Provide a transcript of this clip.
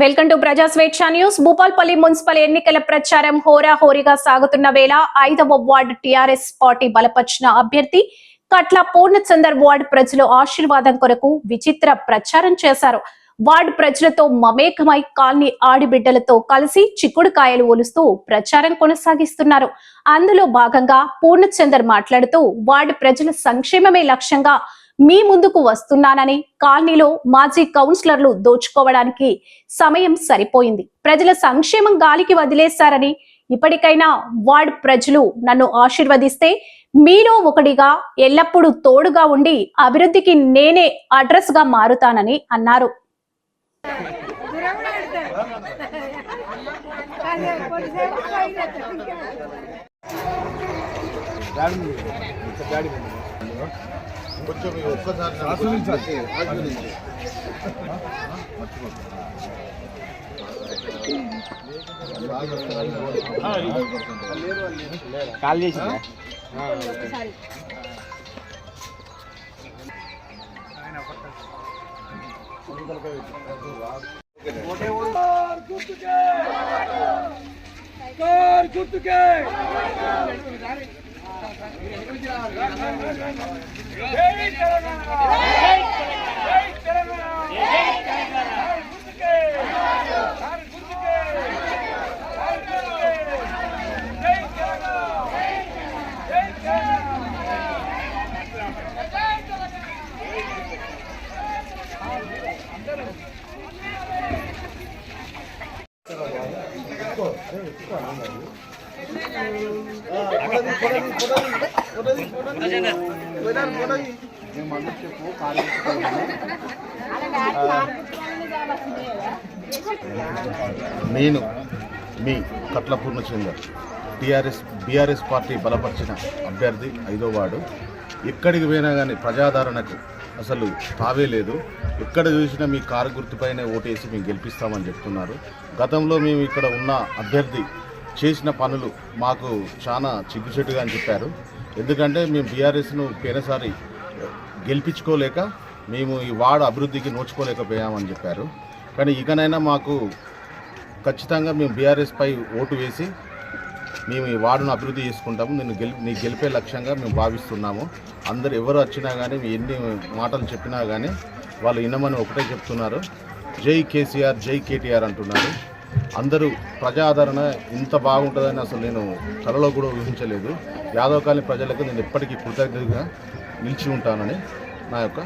Welcome to ప్రజా స్వేచ్ఛ news. Bhupalpally municipal ఎన్నికల ప్రచారం హోరాహోరీగా సాగుతున్న వేళ ఐదవ వార్డు టిఆర్ఎస్ పార్టీ బలపరిచిన అభ్యర్థి కట్ల పూర్ణచందర్ వార్డు ప్రజలు ఆశీర్వాదం కొరకు విచిత్ర ప్రచారం చేశారు. వార్డు ప్రజలతో మమేకమై కాలనీ ఆడిబిడ్డలతో కలిసి చిక్కుడుకాయలు ఒలుస్తూ ప్రచారం కొనసాగిస్తున్నారు. అందులో భాగంగా పూర్ణచందర్ మాట్లాడుతూ వార్డు ప్రజల సంక్షేమమే లక్ష్యంగా మీ ముందుకు వస్తున్నానని కాలనీలో మాజీ కౌన్సిలర్లు దోచుకోవడానికి సమయం సరిపోయింది. ప్రజల సంక్షేమం గాలికి వదిలేశారని ఇప్పటికైనా వార్డ్ ప్రజలు నన్ను ఆశీర్వదిస్తే మీలో ఒకటిగా ఎల్లప్పుడూ తోడుగా ఉండి అభివృద్ధికి నేనే అడ్రస్గా మారుతానని అన్నారు. కొంచెం మీరు ఒక్కసారి ఆశ్రయించాలి ఆశ్రయించాలి కాల్ చేసిందా నేను మీ Katla Purnachander TRS BRS party బలపరిచిన అభ్యర్థి ఐదో వార్డు. ఎక్కడికి పోయినా కానీ ప్రజాదరణకు అసలు తావే లేదు. ఎక్కడ చూసినా మీ కారు గుర్తుపైనే ఓటేసి మేము గెలిపిస్తామని చెప్తున్నారు. గతంలో మేము ఇక్కడ ఉన్న అభ్యర్థి చేసిన పనులు మాకు చాలా చిగ్గుచెట్టుగా అని చెప్పారు. ఎందుకంటే మేము బీఆర్ఎస్ను పోయినసారి గెలిపించుకోలేక మేము ఈ వార్డు అభివృద్ధికి నోచుకోలేకపోయామని చెప్పారు. కానీ ఇకనైనా మాకు ఖచ్చితంగా మేము బీఆర్ఎస్ పై ఓటు వేసి మేము ఈ వార్డును అభివృద్ధి చేసుకుంటాము. నేను గెలి నీ గెలిపే లక్ష్యంగా మేము భావిస్తున్నాము. అందరు ఎవరు వచ్చినా కానీ ఎన్ని మాటలు చెప్పినా కానీ వాళ్ళు వినమని ఒకటే చెప్తున్నారు. జై కేసీఆర్ జై కేటీఆర్ అంటున్నారు. అందరూ ప్రజాదరణ ఇంత బాగుంటుందని అసలు నేను కలలో కూడా ఊహించలేదు. యాదవకాలి కాలనీ ప్రజలకు నేను ఎప్పటికీ కృతజ్ఞతగా నిలిచి ఉంటానని నా యొక్క